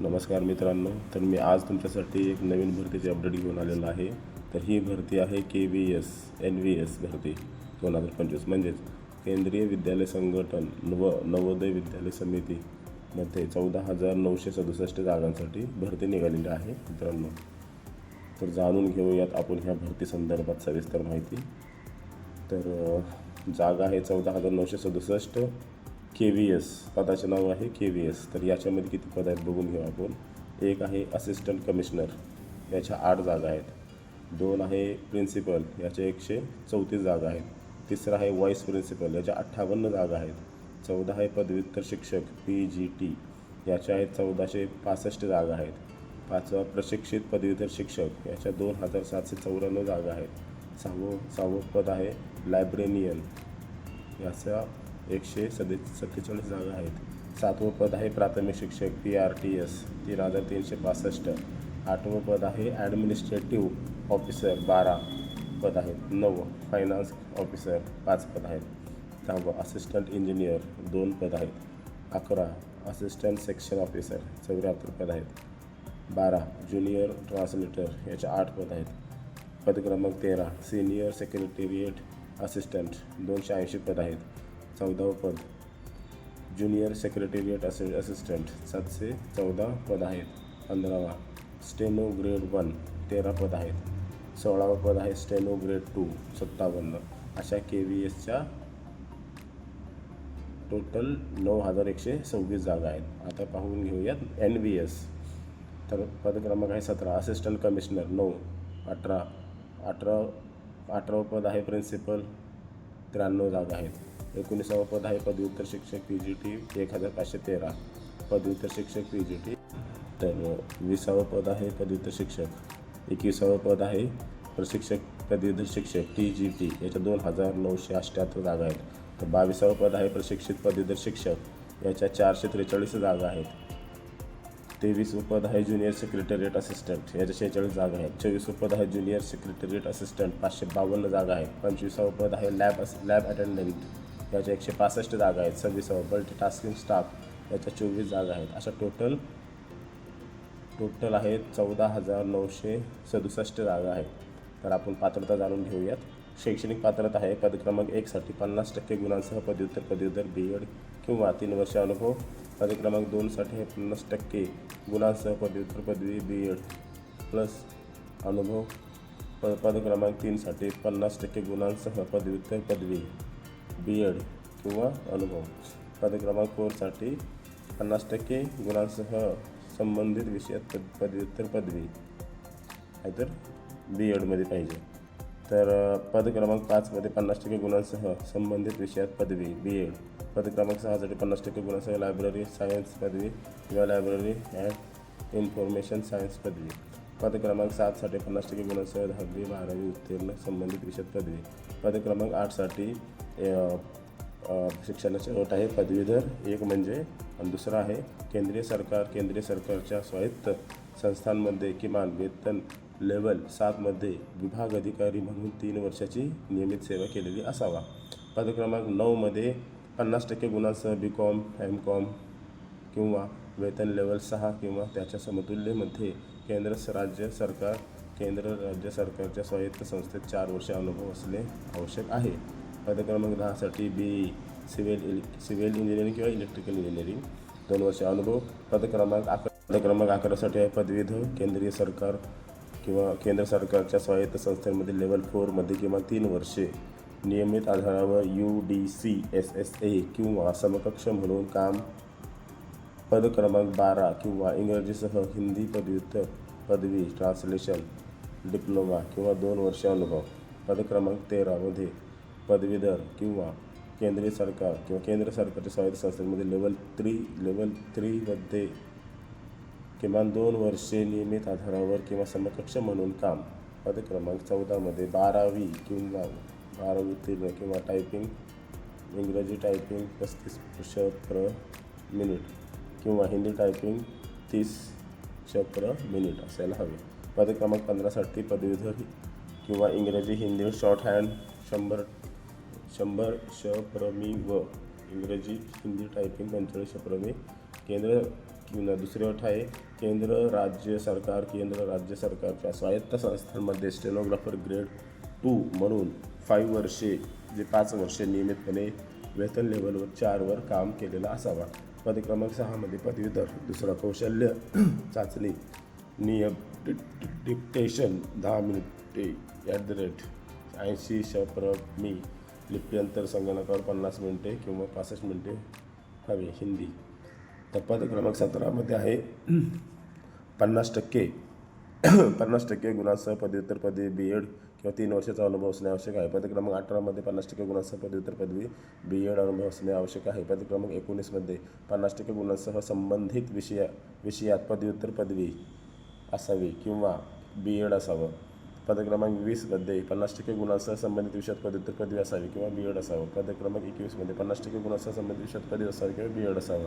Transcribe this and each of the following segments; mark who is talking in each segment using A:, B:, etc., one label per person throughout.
A: नमस्कार मित्रांनो तर मी आज तुमच्यासाठी एक नवीन भरतीची अपडेट घेऊन आलेलो आहे. तर ही भरती आहे K V S N V S भरती दोन हजार पंचवीस. म्हणजेच केंद्रीय विद्यालय संघटन व नवोदय विद्यालय समितीमध्ये चौदा हजार नऊशे सदुसष्ट जागांसाठी भरती निघालेली आहे मित्रांनो. तर जाणून घेऊयात आपण ह्या भरती संदर्भात सविस्तर माहिती. तर जागा आहे चौदा हजार नऊशे सदुसष्ट. के व्ही एस पदाचे नाव आहे के व्ही एस तर याच्यामध्ये किती पद आहेत बघून घेऊ आपण. एक आहे असिस्टंट कमिशनर याच्या आठ जागा आहेत. दोन आहे प्रिन्सिपल याच्या एकशे चौतीस जागा आहेत. तिसरा आहे व्हाईस प्रिन्सिपल याच्या अठ्ठावन्न जागा आहेत. चौदा आहे पदव्युत्तर शिक्षक पी जी टी याच्या आहेत चौदाशे पासष्ट जागा आहेत. पाचवा प्रशिक्षित पदवीधर शिक्षक. याच्या दोन हजार सातशे चौऱ्याण्णव जागा आहेत. सहावं सहावं पद आहे लायब्रेनियन याचा एकशे सदे सत्तेचाळीस जागा आहेत. सातवं पद आहे प्राथमिक शिक्षक पी आर टी एस तीन हजार तीनशे पासष्ट. आठवं पद आहे ॲडमिनिस्ट्रेटिव्ह ऑफिसर बारा पद आहेत नववं फायनान्स ऑफिसर पाच पद आहेत. दहावं असिस्टंट इंजिनियर दोन पद आहेत. अकरा असिस्टंट सेक्शन ऑफिसर चौऱ्याहत्तर पद आहेत. बारा ज्युनियर ट्रान्सलेटर याचे आठ पद आहेत. पद क्रमांक तेरा सिनियर सेक्रेटेरिएट असिस्टंट दोनशे ऐंशी पद आहेत. चौदावं पद. ज्युनियर सेक्रेटेरिएट असि असिस्टंट सातशे चौदा पद आहेत. पंधरावा स्टेनो ग्रेड वन तेरा पद आहेत. सोळावं पद आहे स्टेनो ग्रेड टू सत्तावन्न. अशा के व्ही एसच्या टोटल नऊ हजार एकशे सव्वीस जागा आहेत. आता पाहून घेऊयात एन व्ही एस तर पद क्रमांक आहे सतरा असिस्टंट कमिशनर नऊ अठरा. अठरा अठरावं पद आहे प्रिन्सिपल त्र्याण्णव जागा आहेत. एकोणीसावं पद आहे पदव्युत्तर शिक्षक पी जी टी एक हजार पाचशे तेरा. पदव्युत्तर शिक्षक पी जी टी. तर विसावं पद आहे पदव्युत्तर शिक्षक एकविसावं पद आहे प्रशिक्षक पदवीधर शिक्षक टी जी टी. याच्या दोन हजार नऊशे अठ्ठ्याहत्तर जागा आहेत. तर बावीसावं पद आहे प्रशिक्षित पदवीधर शिक्षक याच्या चारशे त्रेचाळीस जागा आहेत. तेवीस पद आहे ज्युनियर सेक्रेटरिएट असिस्टंट. याच्या शेहेचाळीस जागा आहेत. चोवीस पद आहे ज्युनियर सेक्रेटरिएट असिस्टंट. पाचशे बावन्न जागा आहेत. पंचवीसावं पद आहे लॅब अस लॅब अटेंडंट. याच्या एकशे पासष्ट जागा आहेत. सव्वीसावं मल्टीटास्किंग स्टाफ याच्या चोवीस जागा आहेत. अशा टोटल टोटल आहेत चौदा हजार नऊशे सदुसष्ट जागा आहेत. तर आपण पात्रता जाणून घेऊयात. शैक्षणिक पात्रता आहे पदक्रमांक एकसाठी पन्नास टक्के गुणांसह पदव्युत्तर पदव्युत्तर बी एड किंवा तीन वर्ष अनुभव. पदक्रमांक दोनसाठी हे पन्नास टक्के गुणांसह पदव्युत्तर पदवी बी एड प्लस अनुभव. प पद पदक्रमांक तीनसाठी पन्नास टक्के गुणांसह पदव्युत्तर पदवी. बी एड किंवा अनुभव. पदक्रमांक कोर्ससाठी फोरसाठी पन्नास टक्के गुणांसह संबंधित विषयात पद पदव्युत्तर पदवी आहे तर बी एडमध्ये पाहिजे. तर पदक्रमांक पद क्रमांक पाचमध्ये पन्नास टक्के गुणांसह संबंधित विषयात पदवी बी एड पद क्रमांक सहासाठी पन्नास टक्के गुणांसह लायब्ररी सायन्स पदवी किंवा लायब्ररी अँड इन्फॉर्मेशन सायन्स पदवी. पद क्रमांक सातसाठी पन्नास टक्के गुणांसह दहावी बारावी उत्तीर्ण संबंधित विषयात पदवी. पद क्रमांक आठसाठी शिक्षणाची नोट आहे. पदवीधर एक म्हणजे आणि दुसरं आहे केंद्रीय सरकार केंद्रीय सरकारच्या स्वायत्त संस्थांमध्ये किमान वेतन लेवल सातमध्ये विभाग अधिकारी म्हणून तीन वर्षाची नियमित सेवा केलेली असावा. पदक्रमांक नऊमध्ये पन्नास टक्के गुणांसह बी कॉम एम कॉम किंवा वेतन लेवल सहा किंवा त्याच्या समतुल्यमध्ये केंद्र राज्य सरकार केंद्र राज्य सरकारच्या स्वायत्त संस्थेत चार वर्ष अनुभव असणे आवश्यक आहे. पद क्रमांक दहासाठी बी सिव्हिल इल सिव्हिल इंजिनिअरिंग किंवा इलेक्ट्रिकल इंजिनिअरिंग. दोन वर्ष अनुभव. पदक्रमांक अकरा पद क्रमांक अकरासाठी आहे पदवीधर. केंद्रीय सरकार किंवा केंद्र सरकारच्या स्वायत्त संस्थेमध्ये लेवल फोरमध्ये किंवा तीन वर्षे नियमित आधारावर U D C S S A किंवा समकक्ष म्हणून काम. पदक्रमांक बारा किंवा इंग्रजीसह हिंदी पदव्युत्तर पदवी ट्रान्सलेशन डिप्लोमा किंवा दोन वर्ष अनुभव. पदक्रमांक तेरामध्ये पदवीधर किंवा केंद्रीय सरकार किंवा केंद्र सरकारच्या स्वायत्त संस्थेमध्ये लेवल थ्री लेवल थ्रीमध्ये किमान दोन वर्षे नियमित आधारावर किंवा समकक्ष म्हणून काम. पद क्रमांक चौदामध्ये बारावी किंवा बारावी उत्तीर्ण किंवा टायपिंग इंग्रजी टायपिंग पस्तीस शब्द प्र मिनिट किंवा हिंदी टायपिंग तीस चक्र मिनिट असायला हवे. पद क्रमांक पंधरासाठी पदवीधर किंवा इंग्रजी हिंदी शॉर्ट हँड शंभर शंभर शप्रमी व. इंग्रजी हिंदी टायपिंग पंचेचाळीस शप्रमी केंद्र किंवा दुसरी अट आहे. केंद्र राज्य सरकार केंद्र राज्य सरकारच्या स्वायत्त संस्थांमध्ये स्टेनोग्राफर ग्रेड टू म्हणून फाईव्ह वर्षे जे पाच वर्षे नियमितपणे वेतन लेवलवर चारवर काम केलेला असावा. पद क्रमांक सहामध्ये पदवीधर दुसरा कौशल्य चाचणी नियम डि- दहा मिनिटे ॲट द रेट ऐंशी शप्रमी लिप्यंतर संगणकावर पन्नास मिनिटे किंवा पासष्ट मिनिटे हवे हिंदी. तर क्रमांक सतरामध्ये आहे. पन्नास टक्के पन्नास टक्के गुणांसह पदव्युत्तर पदवी बी एड किंवा तीन वर्षाचा अनुभव असणे आवश्यक आहे. पद क्रमांक अठरामध्ये पन्नास टक्के गुणांसह पदव्युत्तर पदवी बी एड अनुभव असणे आवश्यक आहे. पद क्रमांक एकोणीसमध्ये पन्नास टक्के गुणांसह संबंधित विषया विषयात पदव्युत्तर पदवी असावी किंवा बी एड असावं. पद क्रमांक वीसमध्ये पन्नास टक्के गुणांसह संबंधित विषयात पदव्युत्तर पदवी असावी किंवा बी एड असावं? पद क्रमांक एकवीसमध्ये पन्नास टक्के गुणांसह संबंधित विषयात पदवी असावी किंवा बी एड असावं?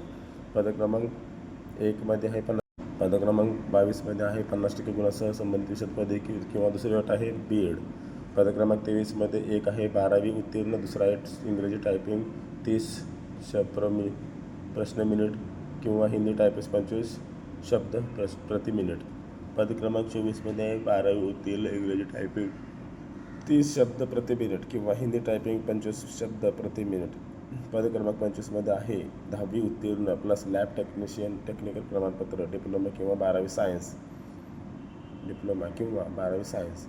A: पद क्रमांक एकमध्ये आहे पन्नास पद क्रमांक बावीसमध्ये आहे पन्नास टक्के गुणांसह संबंधित विषयात पदवी कि किंवा दुसरी अट आहे बी एड पद क्रमांक तेवीसमध्ये एक आहे बारावी उत्तीर्ण दुसरा आहे इंग्रजी टायपिंग तीस शप्रमी प्रश्न मिनिट किंवा हिंदी टायपिंग पंचवीस शब्द प्रस प्रति मिनिट पद क्रमांक चोवीसमध्ये आहे बारावी उत्तीर्ण इंग्रजी टायपिंग तीस शब्द प्रति मिनिट किंवा हिंदी टायपिंग पंचवीस शब्द प्रति मिनिट पद क्रमांक पंचवीसमध्ये आहे दहावी उत्तीर्ण प्लस लॅब टेक्निशियन टेक्निकल प्रमाणपत्र डिप्लोमा किंवा बारावी सायन्स डिप्लोमा किंवा बारावी सायन्स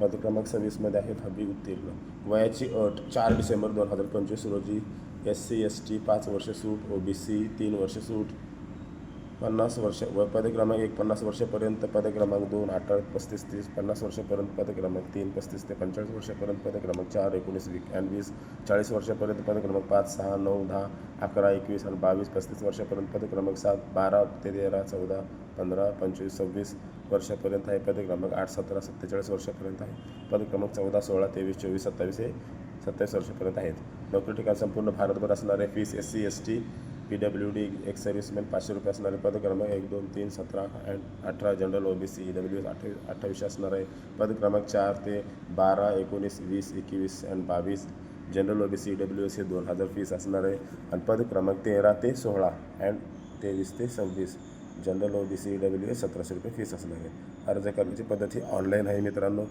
A: पद क्रमांक सव्वीसमध्ये आहे दहावी उत्तीर्ण. वयाची अट चार डिसेंबर दोन हजार पंचवीस रोजी एस सी एस टी पाच वर्ष सूट ओ बी सी तीन वर्ष सूट. पन्नास वर्ष व पदक्रमांक एक पन्नास वर्षापर्यंत पद क्रमांक दोन अठरा पस्तीस तीस पन्नास वर्षापर्यंत पदक्रमांक तीन पस्तीस ते पंचेचाळीस वर्षापर्यंत पदक्रमांक चार एकोणीस वीक आणि वीस चाळीस वर्षापर्यंत पदक्रमांक पाच सहा नऊ दहा अकरा एकवीस आणि बावीस पस्तीस वर्षापर्यंत पद क्रमांक सात बारा ते तेरा चौदा पंधरा पंचवीस सव्वीस वर्षापर्यंत आहे. पद क्रमांक आठ सतरा सत्तेचाळीस वर्षापर्यंत आहे. पदक्रमांक चौदा सोळा तेवीस चोवीस सत्तावीस हे सत्तावीस वर्षापर्यंत आहेत. नोकरी ठिकाण संपूर्ण भारतभर असणारे fees S C S T P W D ex serviceman पाचशे रुपये असणारे पद क्रमांक एक दोन तीन सतरा अँड अठरा general O B C W S अठ्ठावीस अठ्ठावीसशे असणार आहे पद क्रमांक चार ते बारा एकोणीस वीस एकवीस अँड बावीस general O B C W S हे दोन हजार फीस असणार. आहे आणि पद क्रमांक तेरा ते सोळा अँड तेवीस ते सव्वीस general O B C W S सतराशे रुपये फीस असणार. आहे अर्ज करण्याची पद्धत ही ऑनलाईन आहे मित्रांनो.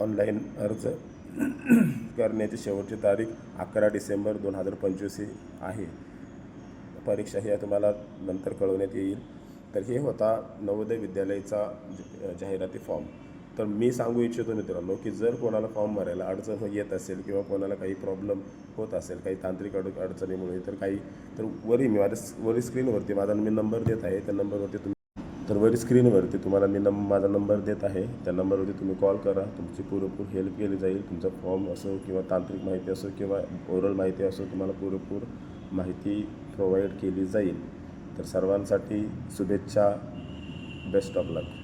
A: ऑनलाईन अर्ज करण्याची शेवटची तारीख अकरा डिसेंबर दोन हजार पंचवीस ही आहे. परीक्षा ह्या तुम्हाला नंतर कळवण्यात येईल. तर हे होता नवोदय विद्यालयाचा जाहिराती फॉर्म तर मी सांगू इच्छितो मित्रांनो की जर कोणाला फॉर्म भरायला अडचण हो- येत असेल किंवा कोणाला काही प्रॉब्लेम होत असेल काही तांत्रिक अड अडचणीमुळे तर काही तर वरी मी माझ्या वरी स्क्रीनवरती माझा मी नंबर देत आहे. त्या नंबरवरती तुम्ही तर वरी स्क्रीनवरती तुम्हाला मी नंब माझा नंबर देत आहे. त्या नंबरवरती तुम्ही कॉल करा. तुमची पुरेपूर हेल्प केली जाईल. तुमचा फॉर्म असो किंवा तांत्रिक माहिती असो किंवा ओरल माहिती असो तुम्हाला पुरेपूर माहिती प्रोव्हाइड केली जाईल. तर सर्वांसाठी शुभेच्छा. Best of luck